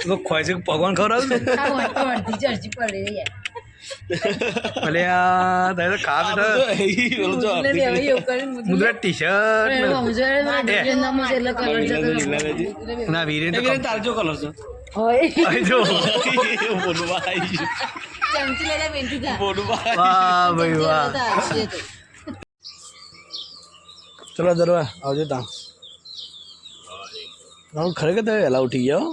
તો ખોય છે ભગવાન ખવડાવું અડધી પડે યાર ભલે આ તારે તો ખા મુદ્રા ટી શર્ટ. ના વીરેન તો કમ- કલર છે. હોય. જો. બોલવા આવી ચમચી બોલવા વાહ ભાઈ વાહ. ચલો દરવા આવજો તા રાહુલ ખરેખર તમે વહેલા ઉઠી ગયા હો.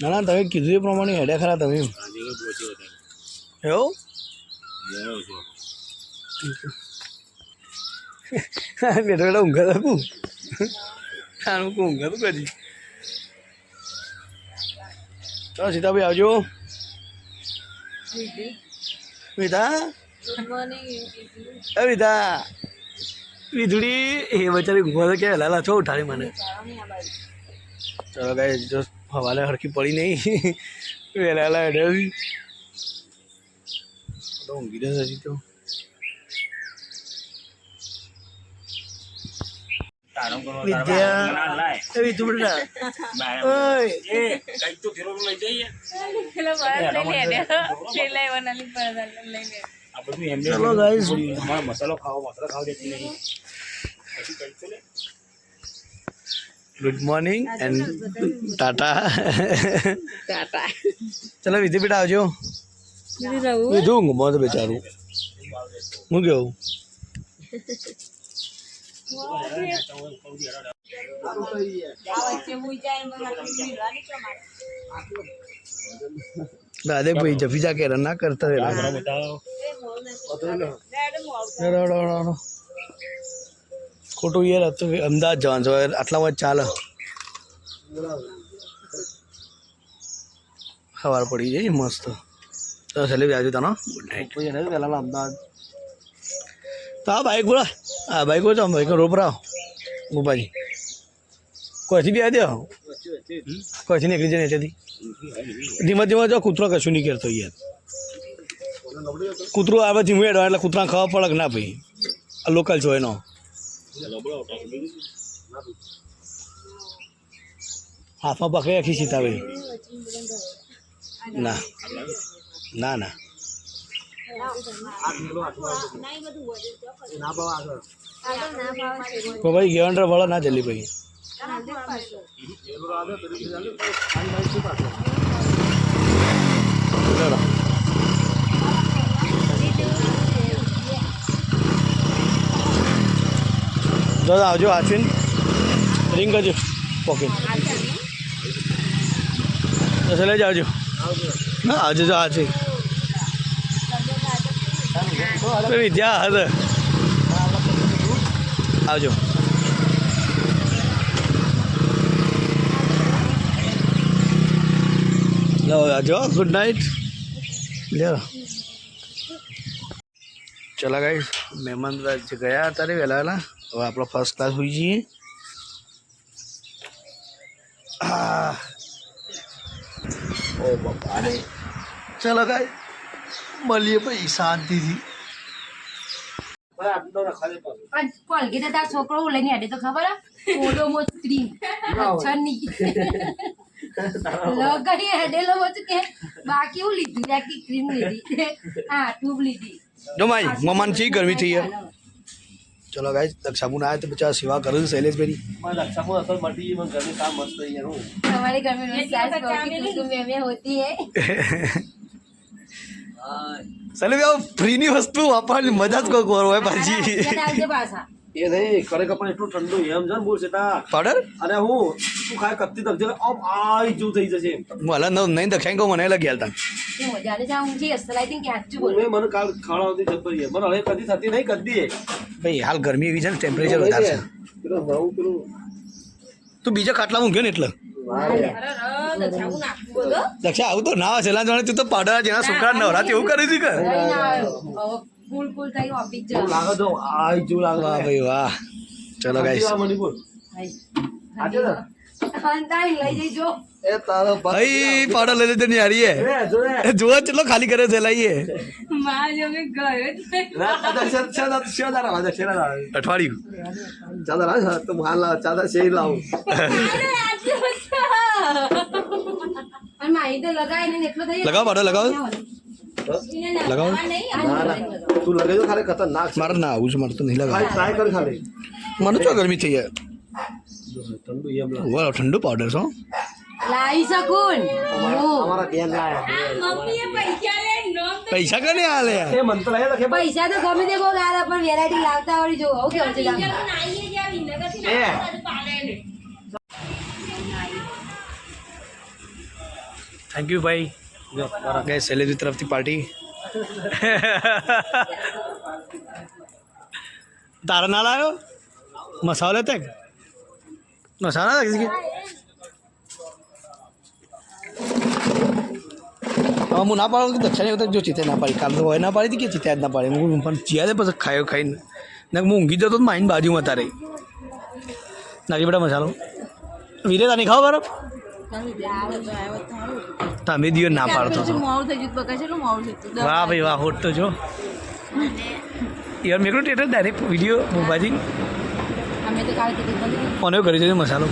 ના ના તમે કીધું એ પ્રમાણે હેડ્યા ખરા તમે એવું? બેઠો બેઠો ઊંઘા હતા કું આનું કું ઊંઘા તું કદી ચાલો સીતાભાઈ આવજો. વિધા? વિધા. વિધુડી એ બચારી તો કે લાલા છો ઉઠાડી મને. ચલો ગાય જો હવાલે હરખી પડી નહીં. વેલાલા વહેલા તો ઊંઘી જશે હજી તો. વિદ્યા. એ વિધુ બેટા ઓય પેલો બહાર લઈ લે, પેલા એવા નાની પડદા લઈ લે. આ બધું એમને ચલો ગાઈસ તમારે મસાલો ખાવો મસાલો ખાવા દેતી નહીં ગુડ મોર્નિંગ એન્ડ ટાટા ચલો વિધિ બેટા આવજો વિધુ ઊંઘમાં તો બેચારું હું કેવું દાદે ભાઈ જફીજા કે ના કરતા ખોટું યાર હતું અમદાવાદ જવાનું છે આટલા આટલામાં ચાલે. સવાર પડી જાય મસ્ત. તો ચાલે વ્યાજો તનો. ગુડ નાઇટ પહેલા અમદાવાદ. તો આ બાઈક બોલા હા બાઈક બોલો બાઈક રોપરાવ ગોપાજી કોઈથી બી આવી દો કોઈથી નીકળી જાય નીચેથી? ધીમે ધીમે જો કૂતરો કશું નહીં કરતો યાર. કૂતરું આવે છે મેળો એટલે કૂતરા ખાવા પડક ના ભાઈ. આ લોકલ છો એનો. હાથમાં પકડી રાખી સીતાભાઈ ના. ના ના. ભાઈ ગેવન્ડર વાળા ના જલ્દી ભાઈ. ચલો. દાદા આવજો આચવીન રિંગ કરજો. પોકેટ તો લઈ જાવજો. ના આવજો જો આચવીન વિદ્યા હદ આવજો. આવજો. ગુડ નાઇટ લે. ચલા ગાઈશ મહેમાન ગયા હતા રે વહેલા વહેલા. હવે આપણો ફર્સ્ટ ક્લાસ હોઈ જઈએ. ઓ બાપા રે ચલો ગાઈ મળીએ ભાઈ શાંતિથી કોલગેટ તાર છોકરો લઈને હેડે તો ખબર મચ્છરની લગાડી હેડેલો મોચ કે બાકી હું લીધું બાકી ક્રીમ લીધી હા ટ્યુબ લીધી જો માઈ મમાન ચી ગરમી થઈ યાર ચલો ગાઈસ દક્ષાબુન આયા તો બચારા સેવા કરે છે શૈલેષભાઈ हमारे घर में रोज सास बहू की टुकटुक में में होती है ચાલો ભાઈ ફ્રીની વસ્તુ વાપરવાની મજા જ કોઈક વાર હોય પાછી क्या डाल दे पासा એ નહીં ખરેખર પણ એટલું ઠંડુ એમ છે ને બોલ સેટા પાડર અને હું તું ખાય કત્તી તક જરા આમ આઈ જેવું થઈ જશે મને ન નહીં દખાઈ ગયો મને લગી હાલતા મજાને જાઉં છે અસલ આઈ થિંક હાચું બોલ મેં મને કાલ ખાણા હતી જબર છે મને હવે કદી થતી નહીં કદી ભાઈ હાલ ગરમી એવી છે ને ટેમ્પરેચર વધારે છે તું બીજા ખાટલા ઊંઘ્યો ને એટલે દક્ષા આવું તો ના છેલ્લા જાણે તું તો પાડરા જેના છોકરા નવરાતી એવું કરી હતી કે ફૂલ કુલ થઈ ઓફિસ જા લાગે તો આ જો લાગે વાહ ભાઈ વાહ. ચલો ગાઈસ હાય આજે અંતાઈ લઈ જઈજો એ તારો ભાઈ પાડો લઈ લેતો હારી જો ખાલી કરે છે લઈએ. માં જો મેં ગયો અઠવાડિયું. ચાદર તો લાવ લાવું. લગાવો પાડો લગાવો. લગાવો. ના ના. તું લગાવજો ખાલી ખતરનાક મારે ના આવું છે મારે તો નહીં લગાવ. ટ્રાય કર ખાલી. મને તો ગરમી થઈ જાય. ઠંડુ એમ લાવ વાહ ઠંડુ પાવડર છો લાવી શકું અમારા બેન લાયા પૈસા કને આલે? એ મન તો લાયા લખે પૈસા તો ગમે તે બહુ ગાળા પણ વેરાયટી લાવતા આવડી જો આવું કેવું છે એ. થેન્ક યુ ભાઈ. ગઈ તરફથી પાર્ટી તારા ના લાવ્યો મસાલો લેતા? મસાલા છે હવે હું ના પાડું કે વખતે જો ચિત્તે ના પાડી. કાલ તો હોય ના પાડી હતી કે ચિત્તે જ ના પાડી. હું પણ ચિયા પછી ખાયો ખાઈને. ને હું ઊંઘી જતો તો માઇન બાજુમાં તારે. નાખી બેટા મસાલો. વીરે તાની ખાવ બરફ? તમે દિયો ના પાડતો હતો મોડું થઈ ગયું બકા છે મોડું થઈ વાહ ભાઈ વાહ હોટ તો જો. યાર મેં ટેટર ડાયરેક્ટ વીડિયો મોબાઈલ અમે તો કાલે કોને કરી. છે મસાલો.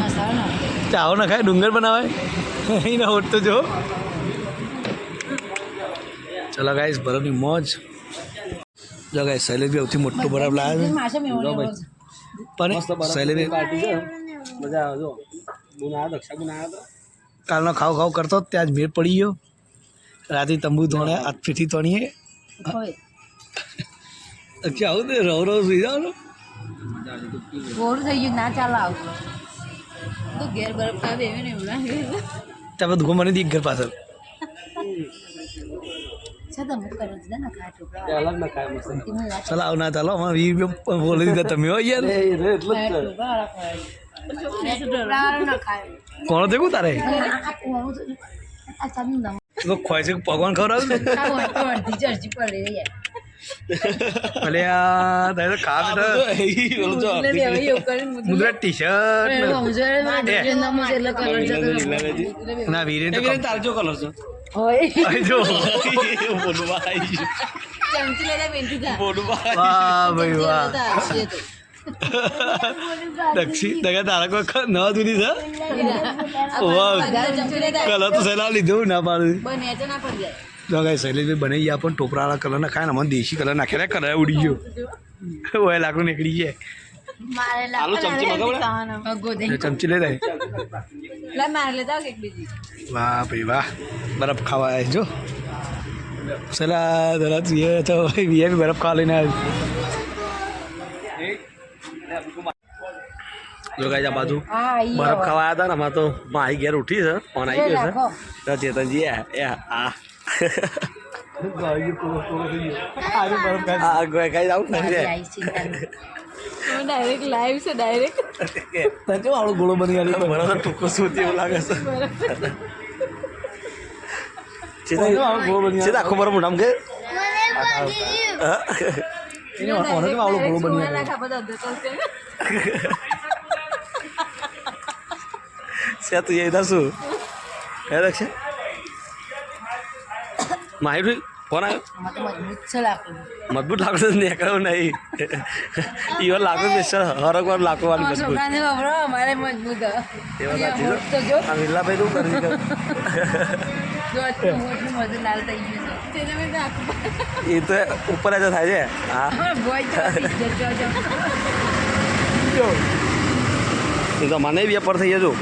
મસાલો ચાવો ના ખાય ડુંગર બનાવે એને હોટ તો જો. ચલો ગાઈસ બરફની મોજ. જો ગાઈસ શૈલેષ બી સૌથી મોટો બરાબર લાવ્યો મેળવો પણ શૈલેષ પાર્ટી છે. મજા આવે જો. દક્ષા કાલનો ખાવ ખાવ કરતો ત્યાં જ મેળ પડી ગયો રાતે તંબુ ધોણે હાથ પીઠી તોણીએ કે આવું તે રવ રવ સુઈ જાવ ને મોડું થઈ ગયું ના ચાલો આવતું તો ઘેર બરફ ખાવે એવી ને એવું ત્યાં બધું મને દીક ઘર પાછળ છે ને ના. ચાલો ના ચાલો અમારે વીસ રૂપિયા બોલી દીધા તમે યાર કોણ દેખું તારે? તો- ખોય છે ભગવાન ખબર. ભલે આ તારે તો ખા મુદ્રા ટી શર્ટ ના તો કલર છે બોલવા. વાહ ભાઈ વાહ. દક્ષિણ દગા તારા કોઈ વાહ વધારે ચમચી લેતા કલર તો સહેલા લીધું ના પાડું. ના જો કાંઈ શૈલેષભાઈ બનાવી ગયા પણ ટોપરાવાળા કલર ના ખાય ને મને દેશી કલર નાખે ને કલર ઉડી ગયો. ઓય લાકડું નીકળી જાય મારે ચમચી ને. લઈ જાય વાહ ભાઈ વાહ. બરફ ખાવા જો સલા જરા તું એ તો વીએ બી બરફ ખાવા લઈને આવ્યો. જો આ બાજુ બરફ ખાવા આવ્યા હતા ને અમારે તો માહી ઘેર ઉઠી છે ફોન આવી ગયો. છે. તો ચેતનજી એ એ આ. આખો બરાબર મોઢામાં કે? એને આવડો ગોળો બની ગયો નાખા બધા અધર કરશે છે તું એ શું હે દક્ષ માહિર ફોન આવ્યો આમાં તો મજબૂત છે લાકડું મજબૂત લાકડું નીકળ્યું નહીં ઈવન લાકડું બેસ હરક વાર લાકડું વાળી મજબૂત છોકરાને વાપરો અમારે મજબૂત હે. એ વાત સાચી હોઠ તો જો આ વિલ્લાભાઈ તું કરી દીધું છે તો એ તો ઉપર જ થાય છે હા હા તો એ તો મને બી પર થઈ જજો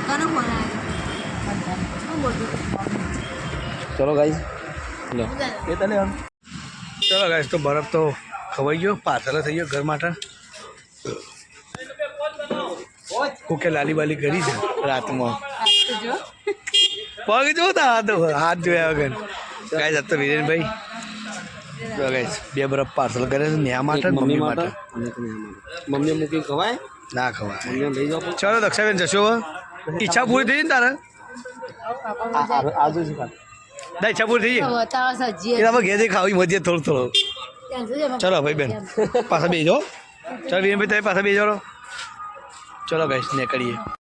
કોનો ફોન આવ્યો ચલો ગાઈસ લો એ તને ચલો ગાઈસ તો બરફ તો ખવાઈ ગયો પાછળ થઈ ગયો ઘર માટે કોકે લાલી બાલી કરી છે રાતમાં પગ જોતા હાથ હાથ જોયા વગર ગાઈસ જતો તો વિરેનભાઈ તો ગાઈસ બે બરફ પાર્સલ કરે છે ન્યા માટે ને મમ્મી માટે મમ્મી મૂકી ખવાય ના ખવાય મમ્મી લઈ જાઓ ચલો દક્ષાબેન જશો હવે? ઈચ્છા પૂરી થઈ ને તારે ના ઈચ્છા પૂરી થઈ ગઈ આપણે ઘેર ખાવી મજે થોડું થોડું ચલો ભાઈ બેન પાછા બેજો ચલો ભાઈ તમે પાછા બેજો ચલો ભાઈ ને કરીએ